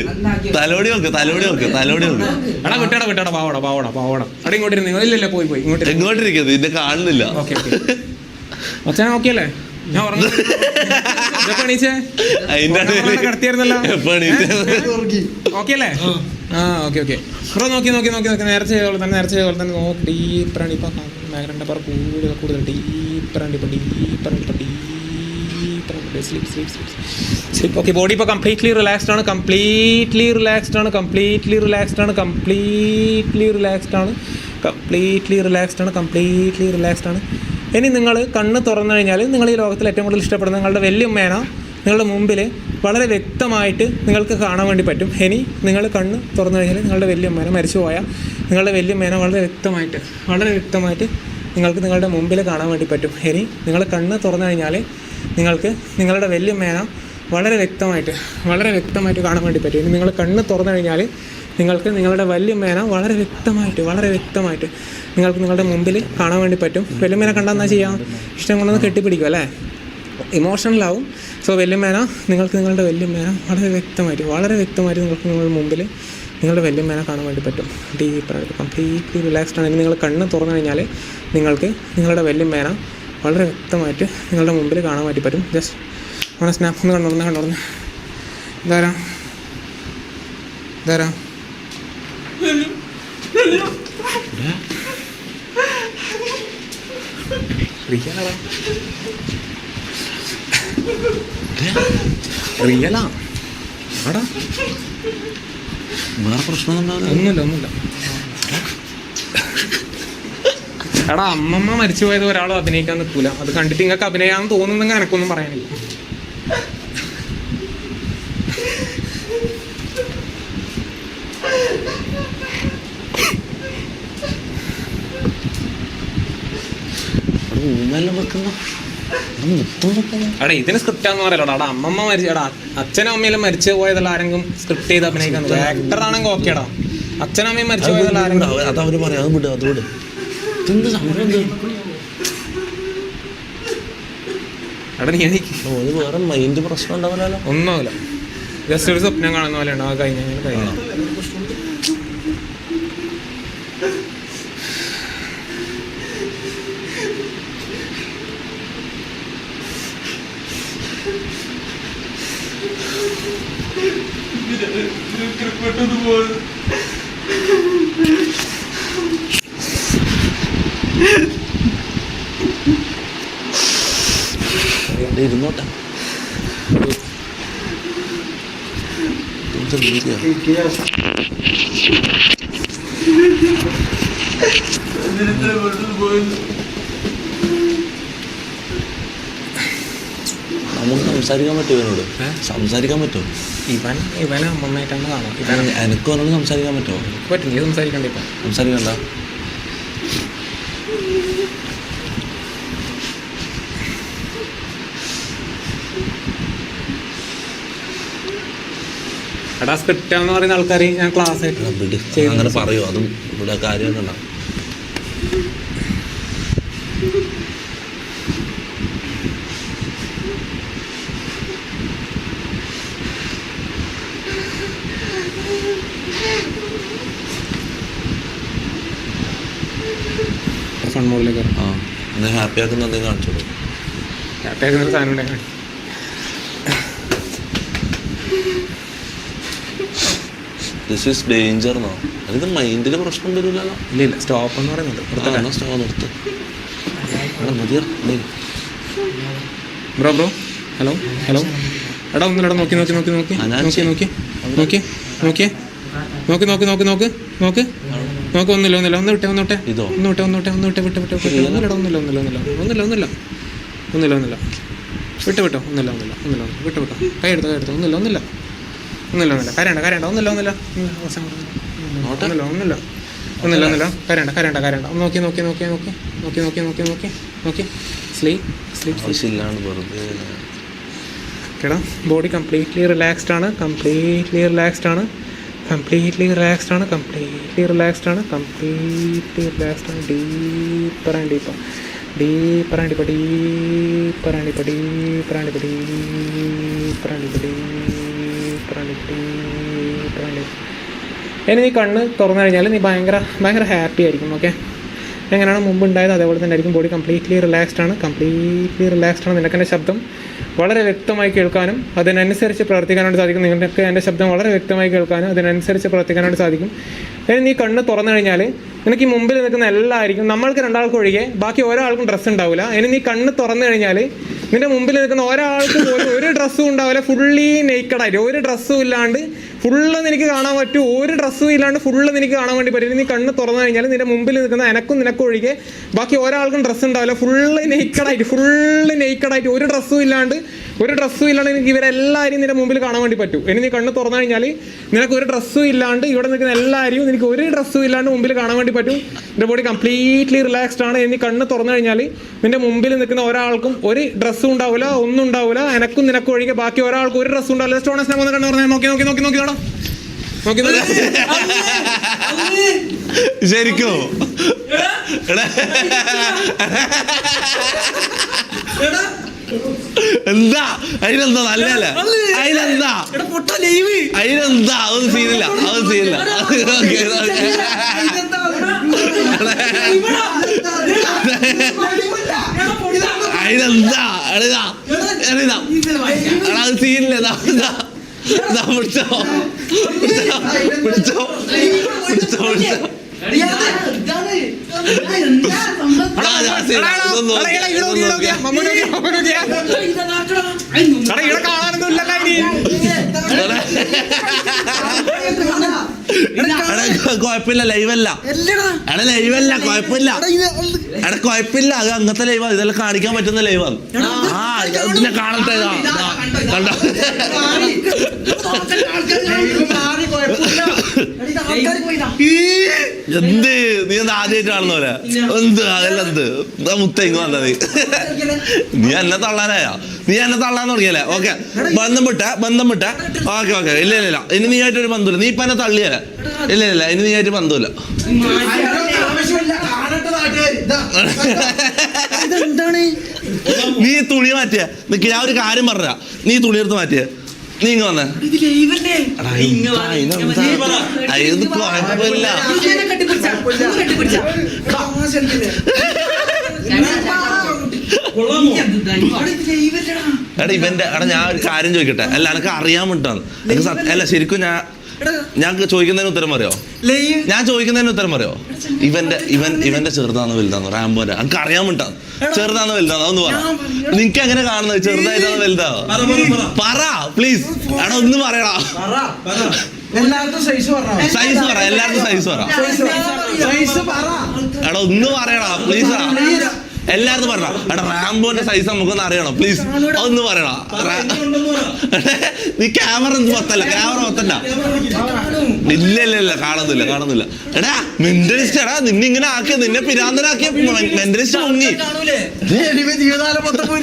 തലോടി നോക്ക് തലോടി നോക്ക് തലോടി നോക്ക്. എടാ വിട്ടടാ വിട്ടടാ പാവടാ പാവടാ പാവടാ. അവിടെ ഇങ്ങോട്ട് ഇരുന്ന് ഇല്ല ഇല്ല പോയി പോയി ഇങ്ങോട്ട് ഇരുന്ന്. എങ്ങോട്ടിരിക്കുന്നത് ഇതിന്റെ കാണുന്നില്ല. Okay okay. നോക്കിയല്ലേ? ഞാൻ ഉറങ്ങി? ഓക്കെ അല്ലേ ആ. Okay okay. ബ്രോ നോക്കി നോക്കി നോക്കി നോക്കി. നേരത്തെ തന്നെ നേരത്തെ തന്നെ. നോക്കി ഡീപ്പറാണ്. ഇപ്പം പറ കൂടുതൽ കൂടുതൽ ഡീപ്പറാണ് ഇപ്പം ഡീപ്പറാണ് ഇപ്പം ഡീപ്പറാണ് ഓക്കെ ബോഡി ഇപ്പോൾ കംപ്ലീറ്റ്ലി റിലാക്സ്ഡ് ആണ് കംപ്ലീറ്റ്ലി റിലാക്സ്ഡ് ആണ് കംപ്ലീറ്റ്ലി റിലാക്സ്ഡ് ആണ് കംപ്ലീറ്റ്ലി റിലാക്സ്ഡ് ആണ് കംപ്ലീറ്റ്ലി റിലാക്സ്ഡ് ആണ് കംപ്ലീറ്റ്ലി റിലാക്സ്ഡ് ആണ്. ഇനി നിങ്ങൾ കണ്ണ് തുറന്നു കഴിഞ്ഞാൽ നിങ്ങൾ ഈ ലോകത്തിൽ ഏറ്റവും കൂടുതൽ ഇഷ്ടപ്പെടുന്ന നിങ്ങളുടെ വല്യമ്മേന നിങ്ങളുടെ മുമ്പിൽ വളരെ വ്യക്തമായിട്ട് നിങ്ങൾക്ക് കാണാൻ വേണ്ടി പറ്റും. ഇനി നിങ്ങൾ കണ്ണ് തുറന്നു കഴിഞ്ഞാൽ നിങ്ങളുടെ വല്യമ്മേന മരിച്ചുപോയ നിങ്ങളുടെ വല്യമ്മേന വളരെ വ്യക്തമായിട്ട് വളരെ വ്യക്തമായിട്ട് നിങ്ങൾക്ക് നിങ്ങളുടെ മുമ്പിൽ കാണാൻ വേണ്ടി പറ്റും. ഇനി നിങ്ങൾ കണ്ണ് തുറന്നു കഴിഞ്ഞാൽ നിങ്ങൾക്ക് നിങ്ങളുടെ വെല്ലുമേന വളരെ വ്യക്തമായിട്ട് വളരെ വ്യക്തമായിട്ട് കാണാൻ വേണ്ടി പറ്റും. ഇനി നിങ്ങൾ കണ്ണ് തുറന്നു കഴിഞ്ഞാൽ നിങ്ങൾക്ക് നിങ്ങളുടെ വല്യമേന വളരെ വ്യക്തമായിട്ട് വളരെ വ്യക്തമായിട്ട് നിങ്ങൾക്ക് നിങ്ങളുടെ മുമ്പിൽ കാണാൻ വേണ്ടി പറ്റും. വെല്ലുമേന കണ്ടാൽ എന്നാ ചെയ്യാം? ഇഷ്ടം കൊണ്ടൊന്ന് കെട്ടിപ്പിടിക്കും അല്ലേ? ഇമോഷണലാവും സോ വെല്ലുമേന നിങ്ങൾക്ക് നിങ്ങളുടെ വല്യമേന വളരെ വ്യക്തമായിട്ട് വളരെ വ്യക്തമായിട്ട് നിങ്ങൾക്ക് നിങ്ങളുടെ മുമ്പിൽ നിങ്ങളുടെ വല്യമേന കാണാൻ വേണ്ടി പറ്റും. ഡീപ്പായിട്ട് കംപ്ലീറ്റ്ലി റിലാക്സ്ഡ് ആണെങ്കിൽ നിങ്ങൾ കണ്ണ് തുറന്നു കഴിഞ്ഞാൽ നിങ്ങൾക്ക് നിങ്ങളുടെ വല്യമ്മേന വളരെ വ്യക്തമായിട്ട് നിങ്ങളുടെ മുമ്പിൽ കാണാൻ വേണ്ടി പറ്റും. ജസ്റ്റ് നമ്മുടെ സ്നാപ്പ് ഒന്ന് കണ്ടുറന്ന് കണ്ടുറന്ന് ഇതാരാ? ഇതാരാ? ഒന്നുമില്ല ഒന്നുമില്ല. എടാ അമ്മമ്മ മരിച്ചു പോയത് ഒരാളും അഭിനയിക്കാൻ നിൽക്കൂല അത് കണ്ടിട്ട് നിങ്ങൾക്ക് അഭിനയാന്ന് തോന്നുന്നെങ്കിൽ എനക്കൊന്നും പറയാനില്ല. ഊന്നെല്ലാം വെക്കുന്ന എടാ ഇതിന് സ്ക്രിപ്റ്റ് ആണെന്ന് പറയലോ എടാ അമ്മമ്മ മരിച്ചു എടാ അച്ഛനും അമ്മയിലും മരിച്ചു പോയതല്ല ആരെങ്കിലും സ്ക്രിപ്റ്റ് ചെയ്ത് അഭിനയിക്കാൻ ആക്ടർ ആണെങ്കിൽ ഓക്കേടാ അച്ഛനും അമ്മയും മരിച്ചു പോയതല്ല ആരെങ്കിലും അത് അവർ പറയാം അത് വിടും അത് വിട്. സംഭവം? എന്ത്? എടാ നീ എനിക്ക് ഒരു വേറെ മൈൻഡ് പ്രശ്നം ഉണ്ടാവില്ലല്ലോ. ഒന്നുമില്ല. ജസ്റ്റ് ഒരു സ്വപ്നം കാണുന്ന പോലെയാണ്. ആ കഴിഞ്ഞ കഴിഞ്ഞ. ഇവിടെ ഇരുന്നോട്ടെ. നമുക്ക് സംസാരിക്കാൻ പറ്റുമോ ഇവനോട്? സംസാരിക്കാൻ പറ്റുമോ? ഇവൻ ഇവനെ അമ്മമ്മയായിട്ടാണ് കാണാം ഇവൻ എനിക്ക് അവനോട് സംസാരിക്കാൻ പറ്റുമോ? പറ്റും. നീ സംസാരിക്കണ്ട ഇപ്പം. സംസാരിക്കണ്ട. എടാ സ്ക്രിപ്റ്റ് എന്ന് പറയുന്ന ആൾക്കാർ ഞാൻ ക്ലാസ് ആയിട്ട് അങ്ങനെ പറയോ. അതും ഇവിടെ കാര്യമൊക്കെ ഫൺ മോഡിലേക്ക് ആ എന്നെ ഹാപ്പി ആക്കുന്ന എന്തെങ്കിലും കാണിച്ചോളൂ. ഹാപ്പിയാക്കുന്ന സാധനം ഉണ്ടാക്കാൻ ദിസ് ഈസ് ഡേഞ്ചർ എന്നോ അതിത് മൈൻഡിൽ പ്രശ്നം വരില്ലല്ലോ ഇല്ല ഇല്ല. സ്റ്റോപ്പ് എന്ന് പറയുന്നുണ്ട്. ആ, സ്റ്റോ നിർത്ത്. മതിയാ ബ്രോ ബ്രോ. Hello hello. എടാ ഒന്നിലടാ നോക്കി നോക്കി നോക്കി നോക്കി. നോക്കി. നോക്കി. നോക്കി നോക്കിയേ നോക്കി നോക്കി നോക്കി നോക്ക്. നോക്ക്. നോക്ക് ഒന്നില്ല ഒന്നില്ല ഒന്ന് വിട്ടെ ഒന്ന് വിട്ടെ. ഇതോ? ഒന്ന് വിട്ടെ ഒന്ന് വിട്ടെ ഒന്ന് വിട്ടെ വിട്ട് വിട്ട്? ഒന്നില്ല ഒന്നില്ല ഒന്നില്ല ഒന്നില്ല ഒന്നില്ല ഒന്നില്ല ഒന്നില്ല ഒന്നില്ല വിട്ട് വിട്ടോ? ഒന്നില്ല ഒന്നില്ല ഒന്നില്ല വിട്ട് വിട്ടോ? കൈ എടുത്തോ കൈ എടുത്തോ? ഒന്നില്ല ഒന്നില്ല ഒന്നില്ല ഒന്നുമില്ല. കരയണ്ട കരയണ്ട. ഒന്നുമില്ല ഒന്നുമില്ല. ഒന്നുമില്ല ഒന്നുമില്ല. ഒന്നുമില്ല ഒന്നില്ല കരയണ്ട കരയണ്ട കരയണ്ട. നോക്കി നോക്കി നോക്കി നോക്കി. നോക്കി നോക്കി നോക്കി നോക്കി നോക്കി. സ്ലീപ് സ്ലീപ് കേടാ ബോഡി കംപ്ലീറ്റ്ലി റിലാക്സ്ഡ് ആണ് കംപ്ലീറ്റ്ലി റിലാക്സ്ഡ് ആണ് കംപ്ലീറ്റ്ലി റിലാക്സ്ഡ് ആണ് കംപ്ലീറ്റ്ലി റിലാക്സ്ഡ് ആണ് കംപ്ലീറ്റ്ലി റിലാക്സ്ഡ് ആണ്. Deeper and deeper deeper and deeper deeper and deeper deeper and deeper deeper and deeper ഇനി നീ കണ്ണ് തുറന്നു കഴിഞ്ഞാൽ നീ ഭയങ്കര ഭയങ്കര ഹാപ്പി ആയിരിക്കും ഓക്കെ എങ്ങനെയാണ് മുമ്പ് ഉണ്ടായത് അതേപോലെ തന്നെ ആയിരിക്കും. ബോഡി കംപ്ലീറ്റ്ലി റിലാക്സ്ഡ് ആണ്. കംപ്ലീറ്റ്ലി റിലാക്സ്ഡ് ആണ് നിനക്ക് എന്റെ ശബ്ദം. വളരെ വ്യക്തമായി കേൾക്കാനും അതിനനുസരിച്ച് പ്രവർത്തിക്കാനായിട്ട് സാധിക്കും. നിങ്ങൾക്ക് എന്റെ ശബ്ദം വളരെ വ്യക്തമായി കേൾക്കാനും അതിനനുസരിച്ച് പ്രവർത്തിക്കാനായിട്ട് സാധിക്കും. ഇനി നീ കണ്ണ് തുറന്നു കഴിഞ്ഞാൽ നിനക്ക് ഈ മുമ്പിൽ നിൽക്കുന്ന എല്ലാവർക്കും നമ്മൾക്ക് രണ്ടാൾക്കും ഒഴികെ ബാക്കി ഒരാൾക്കും ഡ്രസ്സ് ഉണ്ടാവില്ല ഇനി നീ കണ്ണ് തുറന്നു കഴിഞ്ഞാൽ നിന്റെ മുമ്പിൽ നിൽക്കുന്ന ഒരാൾക്ക് പോലും ഒരു ഡ്രസ്സും ഉണ്ടാവില്ല. ഫുള്ളി നെയ്ക്കഡായിട്ട് ഒരു ഡ്രസ്സും ഇല്ലാണ്ട് ഫുള്ള് നിനക്ക് കാണാൻ പറ്റും. ഒരു ഡ്രസ്സും ഇല്ലാണ്ട് ഫുള്ള് നിനക്ക് കാണാൻ വേണ്ടി പറ്റും നീ കണ്ണ് തുറന്നു കഴിഞ്ഞാൽ നിന്റെ മുമ്പിൽ നിൽക്കുന്ന എനക്കും നിനക്കും ഒഴികെ ബാക്കി ഒരാൾക്കും ഡ്രസ്സ് ഉണ്ടാവില്ല. ഫുള്ള് നെയ്ക്കഡായിട്ട് ഫുള്ള് നെയ്ക്കഡായിട്ട് ഒരു ഡ്രസ്സും ഇല്ലാണ്ട് ഒരു ഡ്രസ്സും ഇല്ലാണ്ട് എനിക്ക് ഇവരെല്ലാവരും നിന്റെ മുമ്പിൽ കാണാൻ വേണ്ടി പറ്റും. ഇനി നീ കണ്ണ് തുറന്നു കഴിഞ്ഞാൽ നിനക്ക് ഒരു ഡ്രസ്സും ഇല്ലാണ്ട് ഇവിടെ നിൽക്കുന്ന എല്ലാവരെയും നിനക്ക് ഒരു ഡ്രസ്സും ഇല്ലാണ്ട് മുമ്പിൽ കാണാൻ വേണ്ടി പറ്റും. നിന്റെ ബോഡി കംപ്ലീറ്റ്ലി റിലാക്സ്ഡ് ആണ്. ഇനി കണ്ണ് തുറന്നു കഴിഞ്ഞാൽ നിന്റെ മുമ്പിൽ നിൽക്കുന്ന ഒരാൾക്കും ഒരു ഡ്രസ്സും ഉണ്ടാവില്ല ഒന്നും ഉണ്ടാവില്ല എനക്കും നിനക്കും ഒഴികെ ബാക്കി ഒരാൾക്കും ഒരു ഡ്രസ്സും ഉണ്ടാവില്ല. സ്റ്റോണസ് വന്ന് കണ്ണു പറഞ്ഞാൽ നോക്കി നോക്കി നോക്കി നോക്കി നോക്കി നോക്കി ശരിക്കോ. എന്താ? അതിനെന്താ നല്ല അതിനെന്താ? അതിനെന്താ? അതൊന്നും സീനില്ല അതൊന്നും സീനില്ല അതിനെന്താ? എടാ അത് സീനില്ല പിടിച്ചോ. പിടിച്ചോ. പിടിച്ചോ പിടിച്ചോ. കുഴപ്പമില്ല ലൈവല്ല എടാ ലൈവല്ല കുഴപ്പമില്ല എടാ കൊഴപ്പില്ല അത് അങ്ങനത്തെ ലൈവാ ഇതെല്ലാം കാണിക്കാൻ പറ്റുന്ന ലൈവാണ് ആ ഇതിനെ കാണട്ടെ കണ്ടോ ഈ എന്ത്? നീ എന്താ ആദ്യമായിട്ട് കാണുന്ന പോലെ എന്ത്? അതെല്ലാം എന്ത്? എന്താ മുത്ത ഇങ്ങ് വന്നത് നീ. എന്നെ തള്ളാനായ? നീ എന്നെ തള്ളാൻ തുടങ്ങിയല്ലേ? ഓക്കെ. ബന്ധം വിട്ട ബന്ധം വിട്ട ഓക്കെ ഓക്കെ. ഇല്ല ഇല്ല ഇല്ല. ഇനി നീ ആയിട്ട് ഒരു ബന്ധമില്ല. നീ ഇപ്പൊ എന്നെ തള്ളിയല്ലേ? ഇല്ല ഇല്ല ഇനി നീ ആയിട്ട് ബന്ധമില്ല നീ തുണി മാറ്റിയ. നിക്ക് ഞാൻ ഒരു കാര്യം പറഞ്ഞ നീ തുണി എടുത്ത് മാറ്റിയ. നീ ഇങ്ങ് വന്നേ എടാ, ഇത് കുഴപ്പമില്ല ഇവന്റെ എടാ ഞാൻ ഒരു കാര്യം ചോദിക്കട്ടെ? അല്ല എനക്ക് അറിയാൻ വേണ്ടിട്ടാണ് എനിക്ക് അല്ല ശരിക്കും ഞാൻ ഞാൻ ചോദിക്കുന്നതിന് ഉത്തരം പറയോ ഞാൻ ചോദിക്കുന്നതിന് ഉത്തരം പറയോ ഇവന്റെ ഇവൻ ഇവന്റെ ചെറുതാന്ന് വലുതാന്ന് റാംബോന്റെ. എനിക്ക് അറിയാൻ വിട്ടാ ചെറുതാന്ന് വലുതാന്ന് അതൊന്ന് പറ. നിനക്ക് എങ്ങനെ കാണുന്നത്? ചെറുതായിട്ടാണ് വലുതാ പറ പ്ലീസ് എടാ ഒന്ന് പറയടാ. എല്ലാവർക്കും സൈസ് പറ. എല്ലാവർക്കും സൈസ് പറ. സൈസ് പറ. എടാ ഒന്ന് പറയടാ പ്ലീസ് എല്ലാവർക്കും പറഞ്ഞ എടാ റാംബോന്റെ സൈസ് നമുക്കൊന്ന് അറിയണം. പ്ലീസ് ഒന്ന് പറയടാ റാ- നീ ക്യാമറ ഒന്നും മൊത്തല്ല ക്യാമറ പത്തല്ല ഇല്ല ഇല്ല ഇല്ല കാണുന്നില്ല കാണുന്നില്ല. എടാ മെന്റലിസ്റ്റ് എടാ നിന്നെ ഇങ്ങനെ ആക്കി നിന്നെ പിരാന്തനാക്കിയ മെന്റലിസ്റ്റ് മുങ്ങി. ജീവിതകാലം മൊത്തം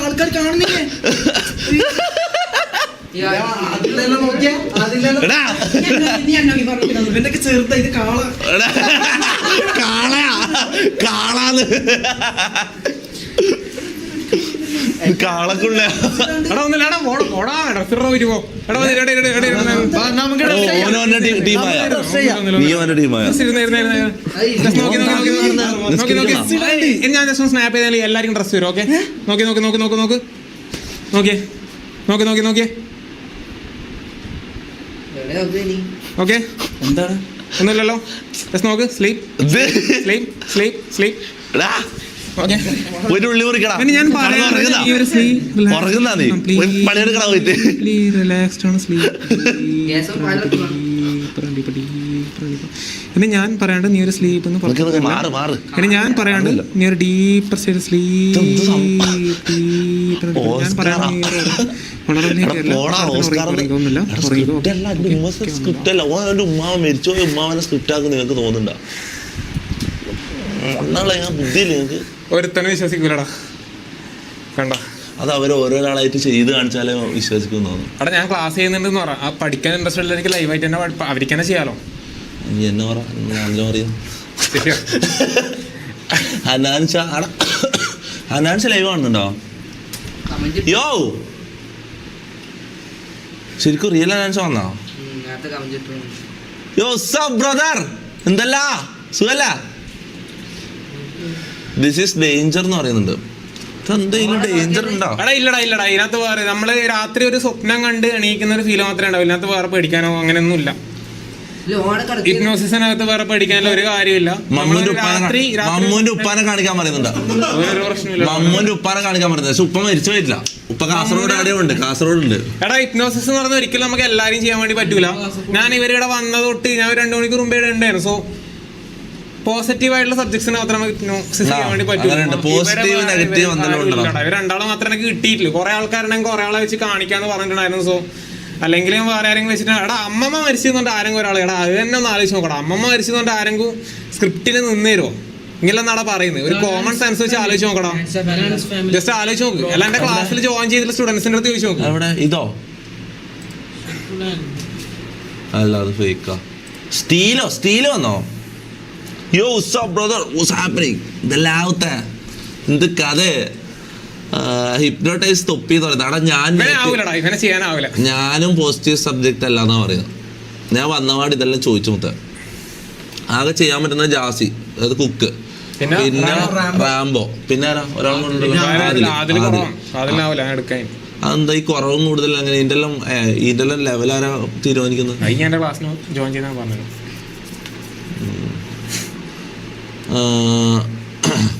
ആൾക്കാർ കാണുന്നില്ലേ? കാളയാ. കാളാന്ന്. കാളക്കുള്ള എടാ ഒന്നില്ല പോടാ പോടാ വരുമോ നമുക്ക് ടീ- ടീമായ. നീ ടീമായ. നോക്കി നോക്കി നോക്കി നോക്കി നോക്കി നോക്കി ഇനി ഞാൻ ജസ്റ്റ് സ്നാപ്പ് ചെയ്താൽ എല്ലാവർക്കും ഡ്രസ് വരും ഓക്കെ നോക്കി നോക്കി നോക്കി നോക്കി നോക്ക്. നോക്കിയേ നോക്കി നോക്കി നോക്കിയേ ഓക്കെ എന്താണ്? ഒന്നുമില്ലല്ലോ. ജസ്റ്റ് നോക്ക്. Sleep sleep sleep sleep sleep എടാ ഓക്കെ ഒരു ഉള്ളി മുറിക്കടാ. പിന്നെ ഞാൻ ഉറങ്ങുന്നാ? നീ. പോയി പണിയെടുക്കടാ പോയിട്ട്. റിലാക്സ്ഡ് ആണ് ഇനി ഞാൻ പറയാണ്ട് നീ ഒരു സ്ലീപ്പ് എന്ന് പറഞ്ഞു ഞാൻ പറയാണ്ട് നീ ഒരു ഡീപ്പർ സൈഡ്? സ്ലീപ്പ് ഞാൻ. പറയാണ്ട് നീ ഒരു നിങ്ങൾക്ക് തോന്നുന്നുണ്ടോ? ബുദ്ധിയില്ല നിങ്ങൾക്ക് ഒരുത്തനെ വിശ്വസിക്കൂലടാ. കണ്ട? അത് അവർ ഓരോരാളായിട്ട് ചെയ്ത് കാണിച്ചാലേ വിശ്വസിക്കുന്നു തോന്നുന്നു. എടാ ഞാൻ ക്ലാസ് ചെയ്യുന്നുണ്ടെന്ന് പറ. ആ പഠിക്കാൻ ഇൻട്രസ്റ്റ് ഉള്ള എനിക്ക് ലൈവായിട്ട് തന്നെ അവർക്ക് തന്നെ ചെയ്യാലോ. നീ എന്നെ പറ? ഞാൻ പറയും. ശരിയാ ഹനാൻഷ ഹനാൻഷ ലൈവ് കാണുന്നുണ്ടോ? യോ ശരിക്കും റിയൽ ഹനാൻഷ വന്നോ? യോ സബ് ബ്രദർ എന്തല്ല? സുഖല്ല? ദിസ് ഈസ് ഡേഞ്ചർ എന്ന് പറയുന്നുണ്ട്. എന്തെങ്കിലും ഡേഞ്ചർ ഉണ്ടോ? എടാ ഇല്ലടാ ഇല്ലടാ. ഇതിനകത്ത് വേറെ നമ്മൾ രാത്രി ഒരു സ്വപ്നം കണ്ട് എണീക്കുന്ന ഒരു ഫീൽ മാത്രമേ ഉണ്ടാവില്ല ഇതിനകത്ത് വേറെ പേടിക്കാനോ അങ്ങനെയൊന്നും ഇല്ല ഹിപ്നോസിസിനകത്ത് വേറെ പഠിക്കാനുള്ള ഒരു കാര്യമില്ല. മമ്മൂന്റെ ഉപ്പാനെ മമ്മൂന്റെ ഉപ്പാനെ കാണിക്കാൻ പറയുന്നുണ്ടോ? ഒരു പ്രശ്നമില്ല. മമ്മൂന്റെ ഉപ്പാനെ കാണിക്കാൻ പറയുന്നത് പക്ഷെ ഉപ്പ മരിച്ചു പോയിട്ടില്ല. ഉപ്പ കാസർഗോഡ് എവിടെയോ ഉണ്ട് കാസർഗോഡ് ഉണ്ട് എടാ ഹിപ്നോസിസ് എന്ന് പറഞ്ഞാൽ ഒരിക്കലും നമുക്ക് എല്ലാരും ചെയ്യാൻ വേണ്ടി പറ്റൂല. ഞാൻ ഇവരിവിടെ വന്നത് തൊട്ട് ഞാൻ ഒരു രണ്ടു മണിക്കൂർ മുമ്പേ ഇവിടെ ഉണ്ടായിരുന്നു. സോ പോസിറ്റീവ് ആയിട്ടുള്ള സബ്ജക്ട്സിന് മാത്രം ഹിപ്നോസിസ് ചെയ്യാൻ വേണ്ടി പറ്റൂ. പോസിറ്റീവ് നെഗറ്റീവ് negative എന്തെല്ലാം ഉണ്ടല്ലോ. ഇവർ രണ്ടാളും മാത്രമേ കിട്ടിയിട്ടില്ല. കുറെ ആൾക്കാരുണ്ടെങ്കിൽ കുറെ ആളെ വെച്ച് കാണിക്കാന്ന് പറഞ്ഞിട്ടുണ്ടായിരുന്നു. സോ അല്ലെങ്കിൽ ഞാൻ വേറെ ആരെങ്കിലും വെച്ചിട്ട് എടാ അമ്മമ്മ മരിച്ചെന്നുണ്ട് ആരെങ്കിലും ഒരാൾ എടാ അത് തന്നെ ഒന്ന് ആലോചിച്ച് നോക്കണം. അമ്മമ്മ മരിച്ചെന്നുണ്ട് ആരെങ്കിലും സ്ക്രിപ്റ്റിൽ നിന്നേരോ തരുമോ ഇങ്ങനെന്നാടാ പറയുന്നത് ഒരു കോമൺ സെൻസ് വെച്ച് ആലോചിച്ച് നോക്കണം. ജസ്റ്റ് ആലോചിച്ച് നോക്ക്. അല്ല എന്റെ ക്ലാസ്സിൽ ജോയിൻ ചെയ്തിട്ടുള്ള സ്റ്റുഡൻസിന്റെ അടുത്ത് ചോദിച്ചു നോക്ക്. അവിടെ ഇതോ? അല്ല അത് ഫേക്കാ സ്റ്റീലോ? സ്റ്റീലോ എന്നോ? യോ ഉസോ ബ്രദർ ഉസ് ഹാപ്പനിങ് ഇതെല്ലാവത്തെ എന്ത് കഥ ഹിപ്നോട്ടൈസ് തൊപ്പി എന്ന് പറയുന്നത്. അവിടെ ഞാൻ ഞാനും പോസിറ്റീവ് സബ്ജക്റ്റ് അല്ല എന്നാ പറയുന്നത്. ഞാൻ വന്നപാട് ഇതെല്ലാം ചോദിച്ചു മുത്ത. ആകെ ചെയ്യാൻ പറ്റുന്ന ജാസി അത് കുക്ക് പിന്നെ റാംബോ. പിന്നെ ഒരാൾ അതെന്താ ഈ കുറവും കൂടുതൽ അങ്ങനെ ഇതിന്റെ എല്ലാം ഇതിന്റെ എല്ലാം ലെവൽ ആരാ തീരുമാനിക്കുന്നത്? ജോയിൻ ചെയ്താൽ പറഞ്ഞു ആ,